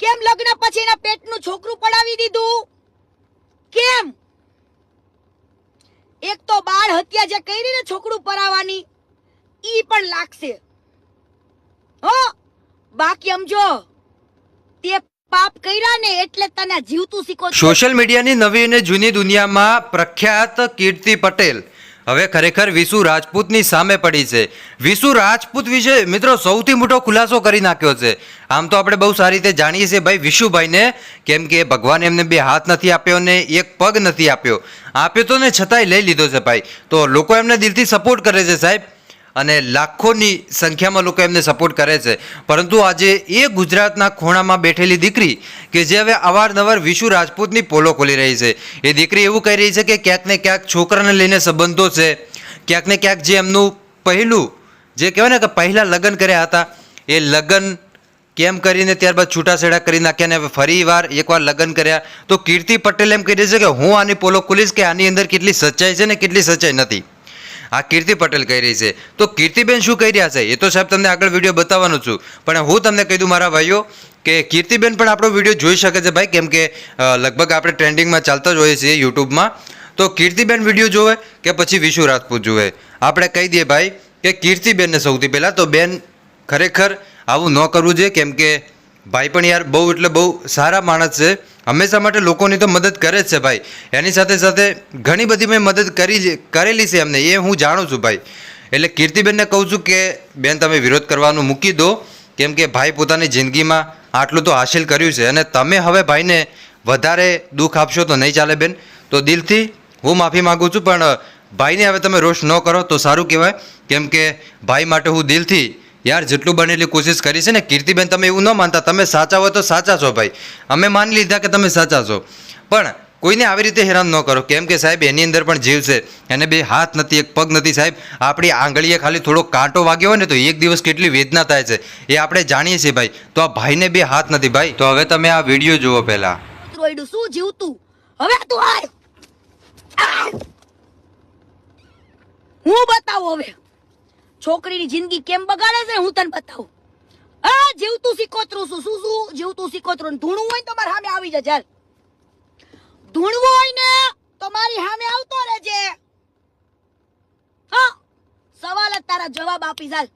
કેમ લગ્ન પછી એના પેટનું છોકરું પડાવી દીધું? કેમ? એક તો બાળ હત્યા જે કરી ને છોકરું પરાવવાની ઈ પણ લાગશે. હો, બાકી સમજો, તે પાપ કર્યા ને એટલે તને જીવતું શીખો સોશિયલ મીડિયાની નવી અને જૂની દુનિયામાં પ્રખ્યાત કીર્તિ પટેલ હવે ખરેખર વિસુ રાજપૂતની સામે પડી છે. વિસુ રાજપૂત વિશે મિત્રો સૌથી મોટો ખુલાસો કરી નાખ્યો છે. આમ તો આપણે બહુ સારી રીતે જાણીએ છીએ ભાઈ વિશુભાઈને, કેમ કે ભગવાને એમને બે હાથ નથી આપ્યો ને એક પગ નથી આપ્યો. આપ્યો તો ને છતાંય લઈ લીધો છે ભાઈ. તો લોકો એમને દિલથી સપોર્ટ કરે છે સાહેબ. અને લાખોની સંખ્યામાં લોકો એમને સપોર્ટ કરે છે. પરંતુ આજે એ ગુજરાતના ખૂણામાં બેઠેલી દીકરી કે જે હવે અવારનવાર વિશુ રાજપૂતની પોલો ખોલી રહી છે. એ દીકરી એવું કહી રહી છે કે ક્યાંક ને ક્યાંક છોકરાને લઈને સંબંધો છે. ક્યાંક ને ક્યાંક જે એમનું પહેલું જે કહેવાય ને કે પહેલાં લગ્ન કર્યા હતા, એ લગ્ન કેમ કરીને ત્યારબાદ છૂટાછેડા કરી નાખ્યા ને હવે ફરી વાર એકવાર લગ્ન કર્યા. તો કીર્તિ પટેલ એમ કહી રહી છે કે હું આની પોલો ખોલીશ કે આની અંદર કેટલી સચ્ચાઈ છે ને કેટલી સચ્ચાઈ નથી. આ કીર્તિ પટેલ કહી રહી છે. તો કીર્તિબેન શું કહી રહ્યા છે? એ તો સાહેબ તમને આગળ વીડિયો બતાવવાનું છું. પણ હું તમને કહી દઉં મારા ભાઈઓ કે કીર્તિબેન પણ આપણો વીડિયો જોઈ શકે છે ભાઈ, કેમ કે લગભગ આપણે ટ્રેન્ડિંગમાં ચાલતા જ હોઈએ છીએ યુટ્યુબમાં તો કીર્તિબેન વીડિયો જોવે કે પછી વિશુ રાજપૂત જોવે? આપણે કહી દઈએ ભાઈ કે કીર્તિબેનને સૌથી પહેલાં તો બેન ખરેખર આવું ન કરવું જોઈએ, કેમ કે ભાઈ પણ યાર બહુ એટલે બહુ સારા માણસ છે. હંમેશા માટે લોકોની તો મદદ કરે જ છે ભાઈ. એની સાથે સાથે ઘણી બધી મેં મદદ કરી કરેલી છે એમને, એ હું જાણું છું ભાઈ. એટલે કીર્તિબેનને કહું છું કે, બેન, તમે વિરોધ કરવાનું મૂકી દો. કેમ કે ભાઈ પોતાની જિંદગીમાં આટલું તો હાસિલ કર્યું છે અને તમે હવે ભાઈને વધારે દુઃખ આપશો તો નહીં ચાલે બેન. તો દિલથી હું માફી માગું છું, પણ ભાઈને હવે તમે રોષ ન કરો તો સારું કહેવાય. કેમ કે ભાઈ માટે હું દિલથી યાર, જેટલું બને એટલી કોશિશ કરી છે ને. કીર્તિબેન, તમે એવું ન માનતા. તમે સાચા હોય તો સાચા છો ભાઈ. અમે માની લીધા કે તમે સાચા છો. પણ કોઈને આવી રીતે હેરાન ન કરો. કેમ કે સાહેબ, એની અંદર પણ જીવ છે. એને બે હાથ નથી, એક પગ નથી. સાહેબ, આપણી આંગળીએ ખાલી થોડો કાંટો વાગ્યો હોય ને, તો એક દિવસ કેટલી વેદના થાય છે. એ આપણે જાણીએ છીએ ભાઈ. તો આ ભાઈને બે હાથ નથી ભાઈ. તો હવે તમે આ વીડિયો જુઓ પહેલા. શું જીવતું? હવે તું. હું બતાવું હવે. છોકરીની જિંદગી કેમ બગાડે છે હું તને બતાવું. આ જીવતું સિકોતરું શું શું શું? જીવતું સિકોતરું ધૂણું હોય તો મારી સામે આવી જાય, ચાલ. ધૂણવું હોય ને તો મારી સામે આવતો રહેજે. હા, સવાલ જ તારા જવાબ આપી, ચાલ.